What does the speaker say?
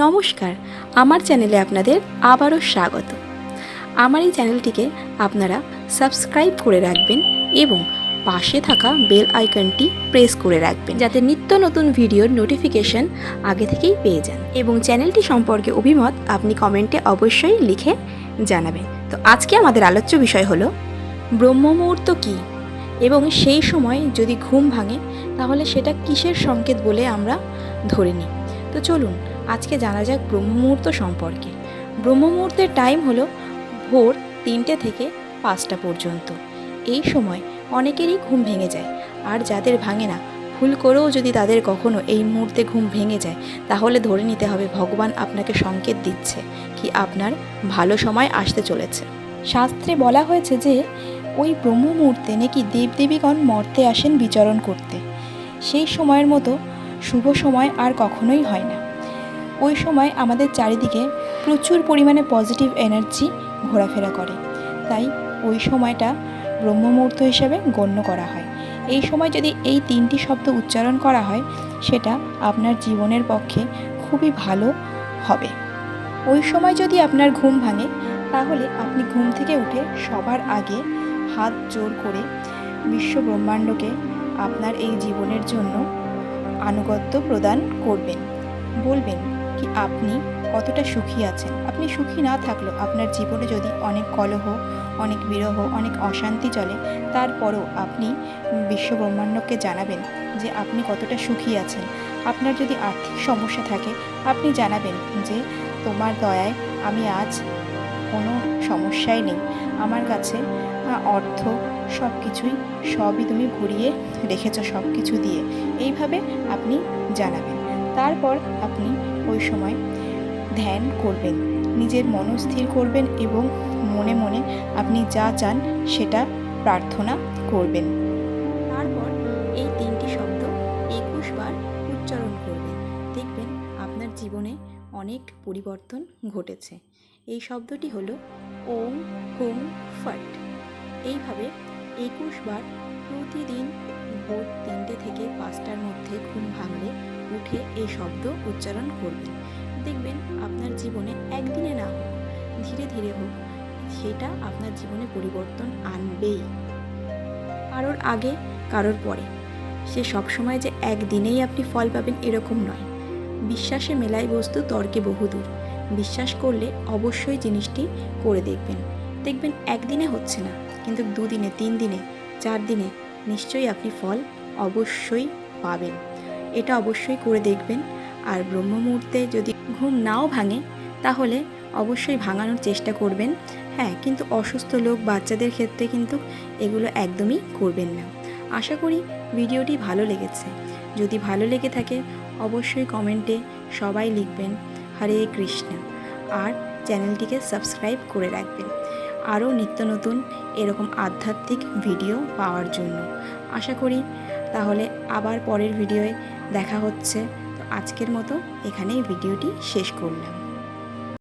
নমস্কার, আমার চ্যানেলে আপনাদের আবারও স্বাগত। আমার এই চ্যানেলটিকে আপনারা সাবস্ক্রাইব করে রাখবেন এবং পাশে থাকা বেল আইকনটি প্রেস করে রাখবেন, যাতে নিত্য নতুন ভিডিওর নোটিফিকেশন আগে থেকেই পেয়ে যান। এবং চ্যানেলটি সম্পর্কে অভিমত আপনি কমেন্টে অবশ্যই লিখে জানাবেন। তো আজকে আমাদের আলোচ্য বিষয় হলো ব্রহ্ম মুহূর্ত কী? এবং সেই সময় যদি ঘুম ভাঙে, তাহলে সেটা কিসের সংকেত বলে আমরা ধরে নিই? তো চলুন আজকে জানা যাক ব্রহ্ম মুহূর্ত সম্পর্কে। ব্রহ্ম মুহূর্তের টাইম হলো ভোর তিনটে থেকে পাঁচটা পর্যন্ত। এই সময় অনেকেরই ঘুম ভেঙে যায়, আর যাদের ভাঙে না, ভুল করেও যদি তাদের কখনো এই মুহূর্তে ঘুম ভেঙে যায়, তাহলে ধরে নিতে হবে ভগবান আপনাকে সংকেত দিচ্ছে কি আপনার ভালো সময় আসতে চলেছে। শাস্ত্রে বলা হয়েছে যে, ওই ব্রহ্ম মুহূর্তে নাকি দেবদেবীগণ মর্তে আসেন বিচরণ করতে। সেই সময়ের মতো শুভ সময় আর কখনোই হয় না। ওই সময় আমাদের চারিদিকে প্রচুর পরিমাণে পজিটিভ এনার্জি ঘোরাফেরা করে। তাই ওই সময়টা ব্রহ্ম মুহূর্ত হিসেবে গণ্য করা হয়। এই সময় যদি এই তিনটি শব্দ উচ্চারণ করা হয়, সেটা আপনার জীবনের পক্ষে খুবই ভালো হবে। ওই সময় যদি আপনার ঘুম ভাঙে, তাহলে আপনি ঘুম থেকে উঠে সবার আগে হাত জোর করে বিশ্ব ব্রহ্মাণ্ডকে আপনার এই জীবনের জন্য আনুগত্য প্রদান করবেন। বলবেন কি আপনি কতটা সুখী আছেন? আপনি সুখী না থাকলেও আপনার জীবনে যদি অনেক কলহ, অনেক বিরহ, অনেক অশান্তি চলে, তারপরও আপনি বিশ্ব ব্রহ্মাণ্ডকে জানাবেন যে আপনি কতটা সুখী আছেন। আপনার যদি আর্থিক সমস্যা থাকে, আপনি জানাবেন যে তোমার দয়ায় আমি আজ কোনো সমস্যাই নেই। আমার কাছে অর্থ সব কিছুই সবই তুমি ঘুরিয়ে রেখেছ সব কিছু দিয়ে। এইভাবে আপনি জানাবেন। তারপর আপনি ওই সময় ধ্যান করবেন। নিজের মনস্থির করবেন এবং মনে মনে আপনি যা চান সেটা প্রার্থনা করবেন। তারপর এই তিনটি শব্দ একুশ বার উচ্চারণ করবেন। দেখবেন আপনার জীবনে অনেক পরিবর্তন ঘটেছে। এই শব্দটি হলো ওম হুম ফট। এইভাবে একুশ বার প্রতিদিন ভোর তিনটে থেকে পাঁচটার মধ্যে ঘুম ভাঙলে উঠে এই শব্দ উচ্চারণ করবেন। দেখবেন আপনার জীবনে একদিনে না হোক, ধীরে ধীরে হোক, সেটা আপনার জীবনে পরিবর্তন আনবেই। কারোর আগে, কারোর পরে। সে সবসময় যে একদিনেই আপনি ফল পাবেন এরকম নয়। বিশ্বাসে মেলাই বস্তু তর্কে বহুদূর। বিশ্বাস করলে অবশ্যই জিনিসটি করে দেখবেন। দেখবেন একদিনে হচ্ছে না, কিন্তু দুদিনে তিন দিনে চার দিনে নিশ্চয়ই আপনি ফল অবশ্যই পাবেন। এটা অবশ্যই করে দেখবেন। আর ব্রহ্ম মুহূর্তে যদি ঘুম নাও ভাঙে, তাহলে অবশ্যই ভাঙানোর চেষ্টা করবেন। হ্যাঁ কিন্তু অসুস্থ লোক বাচ্চাদের ক্ষেত্রে কিন্তু এগুলো একদমই করবেন না। আশা করি ভিডিওটি ভালো লেগেছে। যদি ভালো লেগে থাকে, অবশ্যই কমেন্টে সবাই লিখবেন, হরে কৃষ্ণ। আর চ্যানেলটিকে সাবস্ক্রাইব করে রাখবেন। আরও নিত্য নতুন এরকম আধ্যাত্মিক ভিডিও পাওয়ার জন্য। আশা করি তাহলে আবার পরের ভিডিওয়ে দেখা হচ্ছে। তো আজকের মতো এখানেই ভিডিওটি শেষ করলাম।